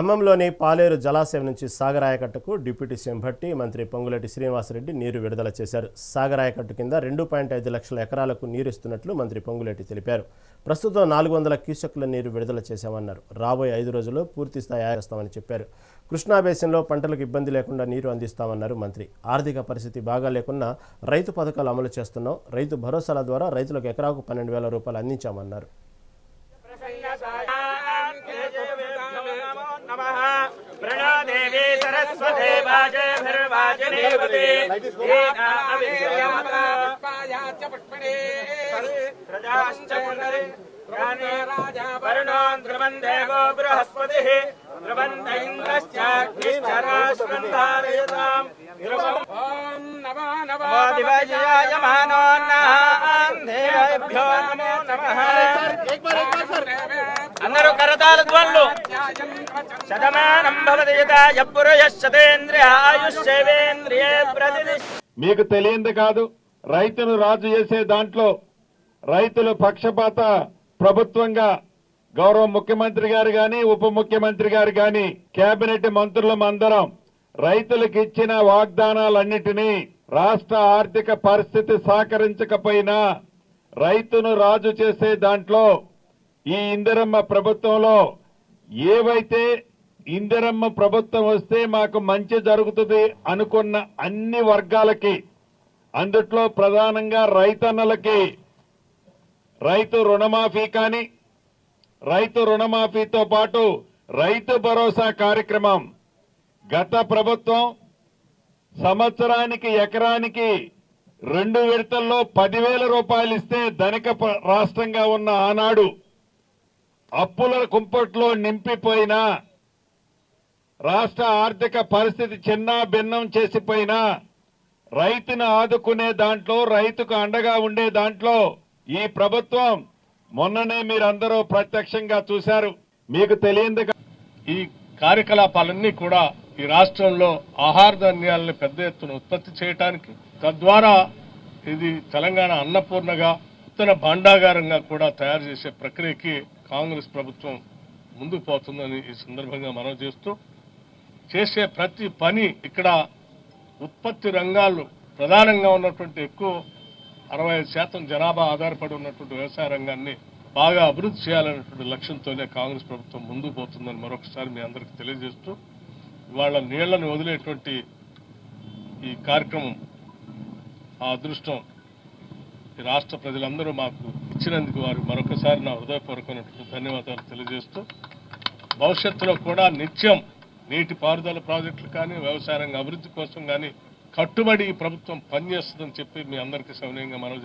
ఖమ్మంలోని పాలేరు జలాశయం నుంచి సాగరాయకట్టుకు deputy CM Bhatti మంత్రి పొంగులేటి శ్రీనివాసరెడ్డి నీరు విడుదల చేశారు. సాగరాయకట్టు కింద రెండు పాయింట్ ఐదు లక్షల ఎకరాలకు నీరు ఇస్తున్నట్లు మంత్రి పొంగులేటి తెలిపారు. ప్రస్తుతం నాలుగు వందల క్యూసెక్ల నీరు విడుదల చేశామన్నారు. రాబోయే ఐదు రోజుల్లో పూర్తి స్థాయి ఆయాస్తామని చెప్పారు. కృష్ణా బేసిన్లో పంటలకు ఇబ్బంది లేకుండా నీరు అందిస్తామన్నారు మంత్రి. ఆర్థిక పరిస్థితి బాగా లేకున్నా రైతు పథకాలు అమలు చేస్తున్నాం. రైతు భరోసాల ద్వారా రైతులకు ఎకరాకు పన్నెండు వేల రూపాయలు అందించామన్నారు. వాజేభిర్వాజనేవతి ప్రజాశ్చ పునరి బృహస్పతిః ధ్రువంత ఇంద్రశ్చాగ్నిశ్చరాశ్వం ధారయతాం ధ్రువం ఓం నమో నమో దివజయాయమానోన్నాం దేవేభ్యో నమో నమః అందరూ కరతాల ధ్వనులు మీకు తెలియంది కాదు రైతును రాజు చేసే దాంట్లో రైతులు పక్షపాత ప్రభుత్వంగా గౌరవ ముఖ్యమంత్రి గారు గాని ఉప ముఖ్యమంత్రి గారు గాని కేబినెట్ మంత్రులం అందరం రైతులకు ఇచ్చిన వాగ్దానాలన్నిటినీ రాష్ట్ర ఆర్థిక పరిస్థితి సహకరించకపోయినా రైతును రాజు చేసే దాంట్లో ఈ ఇందిరమ్మ ప్రభుత్వంలో ఏవైతే ఇందిరమ్మ ప్రభుత్వం వస్తే మాకు మంచి జరుగుతుంది అనుకున్న అన్ని వర్గాలకి అందుట్లో ప్రధానంగా రైతన్నలకి రైతు రుణమాఫీ కానీ రైతు రుణమాఫీతో పాటు రైతు భరోసా కార్యక్రమం. గత ప్రభుత్వం సంవత్సరానికి ఎకరానికి రెండు విడతల్లో పదివేల రూపాయలు ఇస్తే ధనిక ప- రాష్ట్రంగా ఉన్న ఆనాడు అప్పుల కుంపట్లో నింపిపోయిన రాష్ట్ర ఆర్థిక పరిస్థితి చిన్న భిన్నం చేసిపోయిన రైతును ఆదుకునే దాంట్లో రైతుకు అండగా ఉండే దాంట్లో ఈ ప్రభుత్వం మొన్ననే మీరందరూ ప్రత్యక్షంగా చూశారు. మీకు తెలియంది ఈ కార్యకలాపాలన్నీ కూడా ఈ రాష్ట్రంలో ఆహార ధాన్యాలను పెద్ద ఎత్తున ఉత్పత్తి చేయటానికి తద్వారా ఇది తెలంగాణ అన్నపూర్ణగా ఉత్తర భాండాగారంగా కూడా తయారు చేసే ప్రక్రియకి కాంగ్రెస్ ప్రభుత్వం ముందుకు పోతుందని ఈ సందర్భంగా మనం చేస్తూ చేసే ప్రతి పని ఇక్కడ ఉత్పత్తి రంగాలు ప్రధానంగా ఉన్నటువంటి ఎక్కువ అరవై ఐదు శాతం జనాభా ఆధారపడి ఉన్నటువంటి వ్యవసాయ రంగాన్ని బాగా అభివృద్ధి చేయాలనేటువంటి లక్ష్యంతోనే కాంగ్రెస్ ప్రభుత్వం ముందుకు పోతుందని మరొకసారి మీ అందరికీ తెలియజేస్తూ ఇవాళ నీళ్ళను వదిలేటువంటి ఈ కార్యక్రమం ఆ అదృష్టం ఈ రాష్ట్ర ప్రజలందరూ మాకు ఇచ్చినందుకు వారు మరొకసారి నా హృదయపూర్వకమైనటువంటి ధన్యవాదాలు తెలియజేస్తూ భవిష్యత్తులో కూడా నిత్యం నీటి పారుదల ప్రాజెక్టులు కానీ వ్యవసాయ రంగ అభివృద్ధి కోసం కానీ కట్టుబడి ఈ ప్రభుత్వం పనిచేస్తుందని చెప్పి మీ అందరికీ సవినయంగా మనవి